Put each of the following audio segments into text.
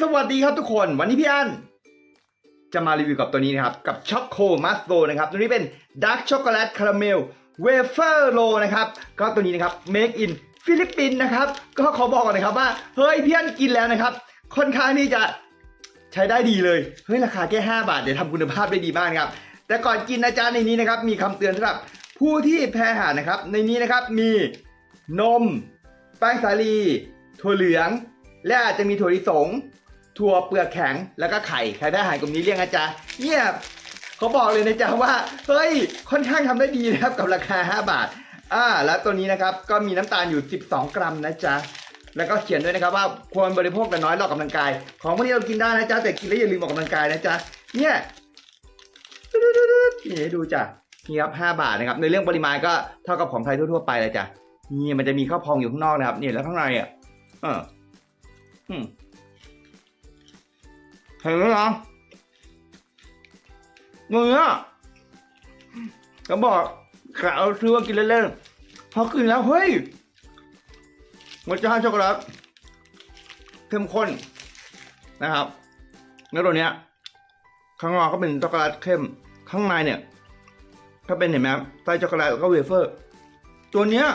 สวัสดีครับทุกคน วันนี้พี่อันจะมารีวิวกับตัวนี้นะครับ กับช็อกโคมัสโ o นะครับ ตัวนี้เป็นดาร์กช็อกโกแลตคาราเมลเวเฟอร์โลนะครับ ก็ตัวนี้นะครับ Make in ฟิลิปปินส์นะครับ ก็ขอบอกก่อนนะครับว่า เฮ้ยพี่อันกินแล้วนะครับ ค่อนข้างที่จะใช้ได้ดีเลย เฮ้ย ราคาแค่ 5 บาท เดี๋ยวทำคุณภาพได้ดีมากนะครับ แต่ก่อนกินนะจ๊ะในนี้นะครับ มีคำเตือนสำหรับผู้ที่แพ้อาหารนะครับ ในนี้นะครับมีนม แป้งสาลี ถั่วเหลือง และอาจจะมีถั่วลิสง ถั่วเปลือกแข็งแล้วก็ไข่ใครได้อาหารกลุ่มนี้เรียกนะจ๊ะเนี่ยเขาบอกเลยนะจ๊ะว่าเฮ้ยค่อนข้างทำได้ดีนะครับกับราคา 5 บาทอ่าแล้วตัวนี้นะครับก็มีน้ำตาลอยู่ 12 กรัมนะจ๊ะแล้วก็เขียนด้วยนะครับว่าควรบริโภคแต่น้อยหรอกกำลังกาย ของพวกนี้เรากินได้นะจ๊ะแต่กินแล้วอย่าลืมออกกำลังกายนะจ๊ะเนี่ยนี่ดูจ้ะนี่ครับ5บาทนะครับในเรื่องปริมาณก็เท่ากับของไทยทั่วๆไปเลยจ้ะนี่มันจะมีข้าวพองอยู่ข้างนอกนะครับนี่แล้วข้างในอะเอออืม เห็นไหมล่ะเนื้อก็บอกกะเอาซื้อมากินเล่นๆพอกินแล้วเฮ้ยรสชาติช็อกโกแลตเข้มข้นนะครับแล้วตัวเนี้ย ข้างนอกก็เป็นช็อกโกแลตเข้มข้างในเนี่ยก็เป็นเห็นไหมครับไส้ช็อกโกแลตก็เวเฟอร์ ตัวเนี้ย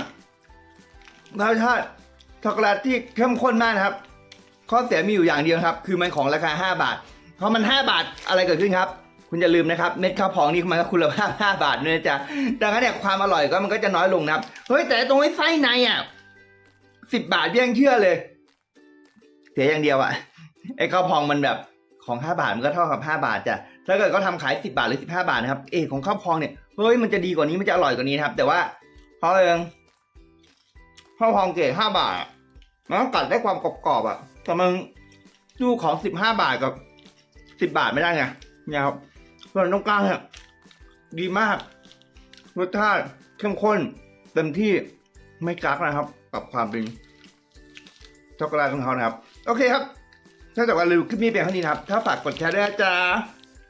รสชาติช็อกโกแลตที่เข้มข้นมากนะครับ ข้อเสียมีอยู่อย่างเดียวครับ คือมันของราคา 5 บาท เพราะมัน 5 บาทอะไรเกิดขึ้นครับ คุณอย่าลืมนะครับ เม็ดข้าวพองนี่มันก็คุณภาพ 5 บาทด้วยจ๊ะดังนั้นเนี่ยความอร่อยก็มันก็จะน้อยลงนะครับ เฮ้ยแต่ตรงไอ้ไส้ในอะสิบบาทยังเชื่อเลย เสียอย่างเดียวอะไอ้ข้าวพองมันแบบของ 5 บาทมันก็เท่ากับ 5 บาทจ้ะ ถ้าเกิดเขาทำขาย 10 บาทหรือ 15 บาทนะครับเออของข้าวพองเนี่ย เฮ้ย มันจะดีกว่านี้ มันจะอร่อยกว่านี้ครับ แต่ว่าเพราะเองข้าวพองเกรด5บาท มันก็กัดได้ความกรอบๆอะ แต่มันดูของสิบห้าบาทกับสิบบาทไม่ได้ไงเนี่ยครับส่วนตรงกลางเนี่ยดีมาก รสชาติเข้มข้น เต็มที่ไม่กักนะครับ กับความเป็นช็อกโกแลตของเขานะครับ โอเคครับ ถ้าจากว่ารีวิวคลิปนี้เป็นเท่านี้นะครับ ถ้าฝากกดแชร์ด้วยนะจ๊ะ